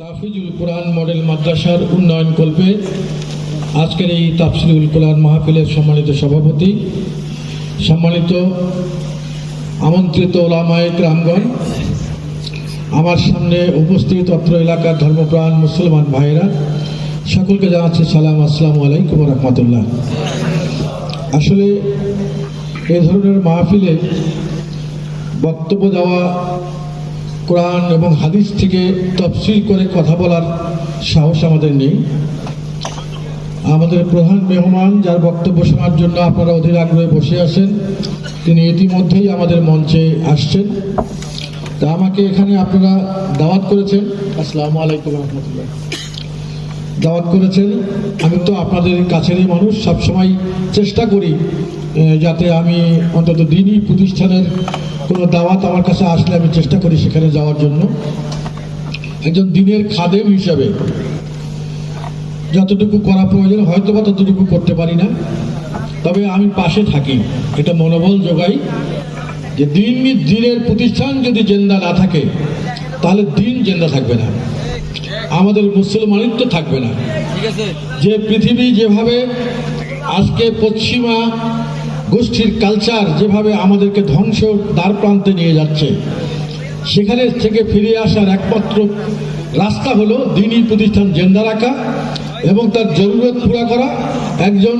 তাফিজুল কোরআন model মাদ্রাসার উন্নয়ন কল্পে আজকের এই তাফসিলুল কোরআন মাহফিলের সম্মানিত সভাপতি, সম্মানিত আমন্ত্রিত ওলামায় গ্রামগণ আমার সামনে উপস্থিত অত্র এলাকার ধর্মপ্রাণ মুসলমান ভাইয়েরা, সকলকে জানাচ্ছি সালাম, আসসালামু আলাইকুম রহমতুল্লাহ। আসলে এ ধরনের মাহফিলে বক্তব্য দেওয়া কোরআন এবং হাদিস থেকে তফসিল করে কথা বলার সাহস আমাদের নেই। আমাদের প্রধান মেহমান যার বক্তব্য শোনার জন্য আপনারা অধীর আগ্রহে বসে আছেন, তিনি ইতিমধ্যেই আমাদের মঞ্চে আসছেন। তা আমাকে এখানে আপনারা দাওয়াত করেছেন। আসসালামু আলাইকুম রহমতুল্লাহ। দাওয়াত করেছেন। আমি তো আপনাদের কাছেরই মানুষ। সবসময় চেষ্টা করি যাতে আমি অন্তত দিনই প্রতিষ্ঠানের কোনো দাওয়াত আমার কাছে আসলে আমি চেষ্টা করি সেখানে যাওয়ার জন্য। একজন দিনের খাদেম হিসাবে যতটুকু করা প্রয়োজন হয়তো বা ততটুকু করতে পারি না। তবে আমি পাশে থাকি। এটা মনোবল যোগাই। যে দিন দিনের প্রতিষ্ঠান যদি জেন্দা না থাকে, তাহলে দিন জেন্দা থাকবে না। আমাদের মুসলমানিত্ব থাকবে না। যে পৃথিবী যেভাবে আজকে পশ্চিমা গোষ্ঠীর কালচার যেভাবে আমাদেরকে ধ্বংস দ্বার প্রান্তে নিয়ে যাচ্ছে সেখানে থেকে ফিরে আসার একমাত্র রাস্তা হলো দিনই প্রতিষ্ঠান জেন্দা রাখা এবং তার জরুরত পুরা করা। একজন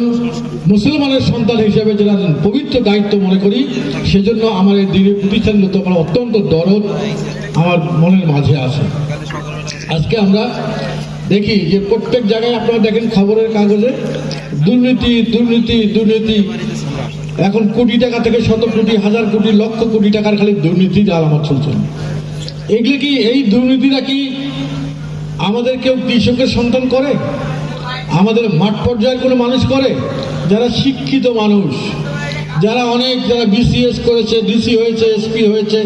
মুসলমানের সন্তান হিসেবে যেটা পবিত্র দায়িত্ব মনে করি সেজন্য আমার এই দিনের প্রতিষ্ঠানগুলো তো আমার অত্যন্ত দরদ আমার মনের মাঝে আছে। আজকে আমরা দেখি যে প্রত্যেক জায়গায় আপনারা দেখেন খবরের কাগজে, দুর্নীতি দুর্নীতি দুর্নীতি। এখন কোটি টাকা থেকে শত কোটি, হাজার কোটি, লক্ষ কোটি টাকার খালি দুর্নীতির আলামত চলছে। এগুলি কি এই দুর্নীতিটা কি আমাদের কেউ কৃষকের সন্তান করে? আমাদের মাঠ পর্যায়ের কোনো মানুষ করে? যারা শিক্ষিত মানুষ, যারা অনেক, যারা বিসিএস করেছে ডিসি হয়েছে এসপি হয়েছে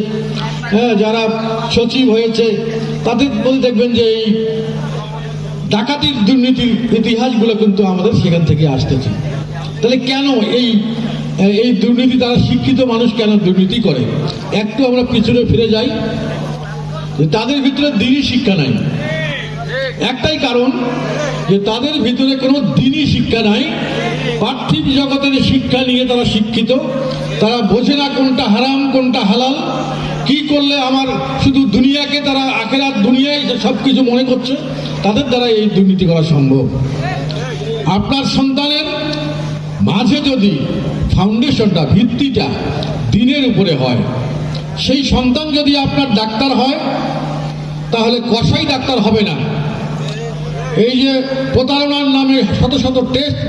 হ্যাঁ যারা সচিব হয়েছে তাদের বলে দেখবেন যে এই ডাকাতির দুর্নীতির ইতিহাসগুলো কিন্তু আমাদের সেখান থেকে আসতেছে। তাহলে কেন এই এই দুর্নীতি, তারা শিক্ষিত মানুষ কেন দুর্নীতি করে? একটু আমরা পিছনে ফিরে যাই। তাদের ভিতরে দিনই শিক্ষা নাই। একটাই কারণ যে তাদের ভিতরে কোনো দিনই শিক্ষা নাই। পার্থিব জগতের শিক্ষা নিয়ে তারা শিক্ষিত। তারা বোঝে না কোনটা হারাম, কোনটা হালাল। কি করলে আমার শুধু দুনিয়াকে তারা আখেরাত দুনিয়ায় সব কিছু মনে করছে, তাদের দ্বারা এই দুর্নীতি করা সম্ভব? আপনার সন্তানের মাঝে যদি ফাউন্ডেশনটা ভিত্তিটা দিনের উপরে হয়, সেই সন্তান যদি আপনার ডাক্তার হয়, তাহলে কষাই ডাক্তার হবে না। এই যে প্রতারণার নামে শত শত টেস্ট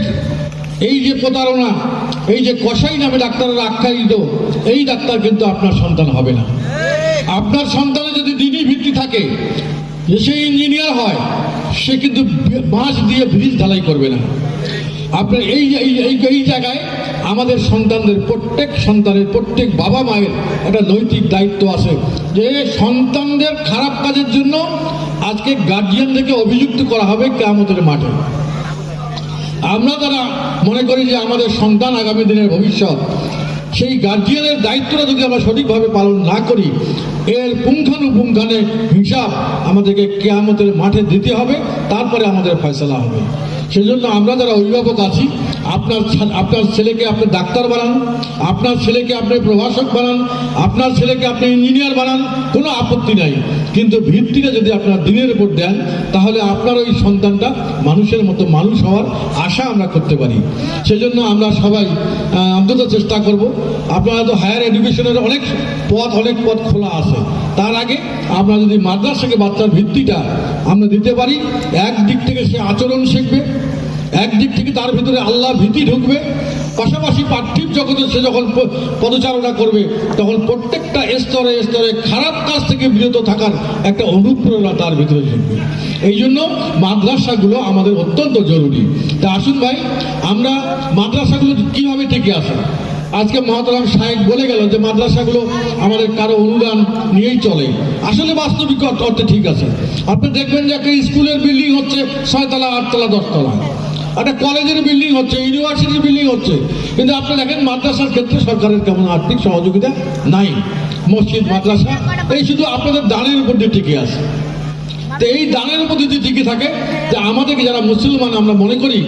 এই যে প্রতারণা, এই যে কষাই নামে ডাক্তাররা আখ্যায়িত, এই ডাক্তার কিন্তু আপনার সন্তান হবে না। আপনার সন্তানের যদি দিনই ভিত্তি থাকে, যে সে ইঞ্জিনিয়ার হয়, সে কিন্তু বাঁশ দিয়ে ব্রিজ ঢালাই করবে না। আপনার এই এই জায়গায় আমাদের সন্তানদের প্রত্যেক সন্তানের প্রত্যেক বাবা মায়ের একটা নৈতিক দায়িত্ব আছে যে সন্তানদের খারাপ কাজের জন্য আজকে গার্জিয়ানদেরকে অভিযুক্ত করা হবে কেমতের মাঠে। আমরা যারা মনে করি যে আমাদের সন্তান আগামী দিনের ভবিষ্যৎ। সেই গার্জিয়ানের দায়িত্বটা যদি আমরা সঠিকভাবে পালন না করি, এর পুঙ্খানুপুঙ্খানে হিসাব আমাদেরকে কেয়ামতের মাঠে দিতে হবে, তারপরে আমাদের ফয়সলা হবে। সেজন্য আমরা যারা অভিভাবক আছি, আপনার আপনার ছেলেকে আপনি ডাক্তার বানান, আপনার ছেলেকে আপনি প্রভাষক বানান, আপনার ছেলেকে আপনি ইঞ্জিনিয়ার বানান, কোনো আপত্তি নাই। কিন্তু ভিত্তিটা যদি আপনার দিনের উপর দেন, তাহলে আপনার ওই সন্তানটা মানুষের মতো মানুষ হওয়ার আশা আমরা করতে পারি। সেজন্য আমরা সবাই অন্তত চেষ্টা করব। আপনারা তো হায়ার এডুকেশনের অনেক পথ অনেক পথ খোলা আছে। তার আগে আমরা যদি মাদ্রাসাকে বাচ্চার ভিত্তিটা আমরা দিতে পারি, এক দিক থেকে সে আচরণ শিখবে একদিক থেকে তার ভিতরে আল্লাহ ভীতি ঢুকবে, পাশাপাশি পার্থিব জগতে সে যখন পদচারণা করবে, তখন প্রত্যেকটা স্তরে স্তরে খারাপ কাজ থেকে বিরত থাকার একটা অনুপ্রেরণা তার ভিতরে ঢুকবে। এই জন্য মাদ্রাসাগুলো আমাদের অত্যন্ত জরুরি। তা আসুন ভাই, আমরা মাদ্রাসাগুলো কীভাবে টিকে আসে আজকে মহাতারাম সাহেব বলে গেল যে মাদ্রাসাগুলো আমাদের কারও অনুদান নিয়েই চলে। আসলে বাস্তবিক অর্থ- ঠিক আছে। আপনি দেখবেন যে একটা স্কুলের বিল্ডিং হচ্ছে ছয়তলা, আটতলা, দশতলা। একটা কলেজের বিল্ডিং হচ্ছে, ইউনিভার্সিটির বিল্ডিং হচ্ছে। কিন্তু আপনি দেখেন মাদ্রাসার ক্ষেত্রে সরকারের কেমন আর্থিক সহযোগিতা নাই। মসজিদ, মাদ্রাসা, এই শুধু আপনাদের দানের উপর দিয়ে টিকে আছে। তো এই দানের উপর যদি টিকে থাকে, যে আমাদেরকে যারা মুসলমান, আমরা মনে করি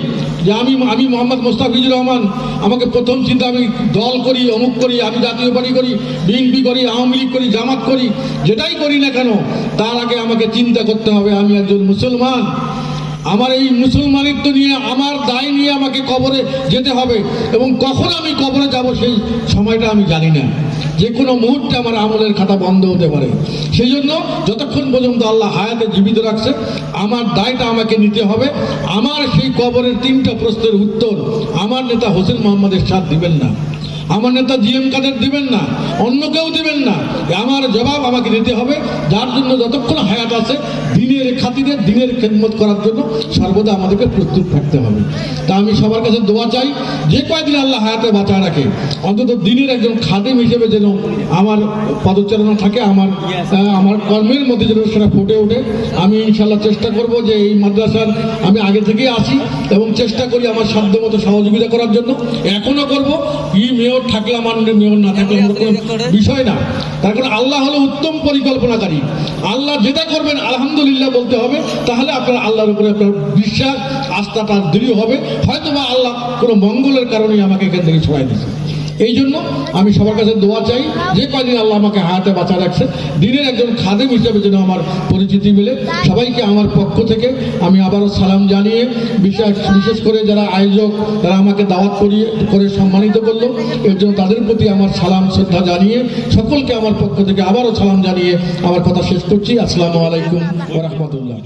যে আমি আমি মোহাম্মদ মোস্তাফিজুর রহমান, আমাকে প্রথম চিন্তা আমি দল করি, অমুক করি, আমি জাতীয় পার্টি করি, বিএনপি করি, আওয়ামী লীগ করি, জামাত করি, যেটাই করি না কেন, তার আগে আমাকে চিন্তা করতে হবে, আমি একজন মুসলমান। আমার এই মুসলমানিত্ব নিয়ে, আমার দায় নিয়ে আমাকে কবরে যেতে হবে এবং কখন আমি কবরে যাব সেই সময়টা আমি জানি না। যে কোনো মুহূর্তে আমার আমলের খাতা বন্ধ হতে পারে। সেই জন্য যতক্ষণ পর্যন্ত আল্লাহ হায়াতে জীবিত রাখছে, আমার দায়টা আমাকে নিতে হবে। আমার সেই কবরের তিনটা প্রশ্নের উত্তর আমার নেতা হোসেন মোহাম্মদের সাথ দিবেন না। আমার নেতা জিএম কাদের দিবেন না? অন্য কেউ দিবেন না। আমার জবাব আমাকে দিতে হবে। যার জন্য যতক্ষণ হায়াত আছে, দিনের খাতিরে, দিনের খেদমত করার জন্য সর্বদা আমাদেরকে প্রস্তুত থাকতে হবে। তা আমি সবার কাছে দোয়া চাই, যে কয়দিন আল্লাহ হায়াতে বাঁচায় রাখে, অন্তত দিনের একজন খাদিম হিসেবে যেন আমার পদচারণা থাকে, আমার আমার কর্মের মধ্যে যেন সেটা ফুটে ওঠে। আমি ইনশাল্লাহ চেষ্টা করব যে এই মাদ্রাসার আমি আগে থেকেই আসি এবং চেষ্টা করি আমার সাধ্যমতো সহযোগিতা করার জন্য। এখনও করব। ই মেয়র থাকলে আমার নিয়ম না থাকলে আমার কোনো বিষয় না। তার কারণ আল্লাহ হলো উত্তম পরিকল্পনাকারী। আল্লাহ যেটা করবেন আলহামদুলিল্লাহ বলতে হবে। তাহলে আপনার আল্লাহর উপরে আপনার বিশ্বাস আস্থাটা দৃঢ় হবে। হয়তো বা আল্লাহ কোনো মঙ্গলের কারণেই আমাকে এখান থেকে ছড়াই দিয়েছে। এই জন্য আমি সবার কাছে দোয়া চাই, যে কয়দিন আল্লাহ আমাকে হাতে বাঁচা রাখছে দিনের একজন খাদেম হিসেবে যেন আমার পরিচিতি মিলে। সবাইকে আমার পক্ষ থেকে আমি আবারও সালাম জানিয়ে বিশেষ বিশেষ করে যারা আয়োজক, তারা আমাকে দাওয়াত করিয়ে করে সম্মানিত করল, এর জন্য তাদের প্রতি আমার সালাম, শ্রদ্ধা জানিয়ে সকলকে আমার পক্ষ থেকে আবারও সালাম জানিয়ে আমার কথা শেষ করছি। আসসালামু আলাইকুম ওরহমতুল্লাহ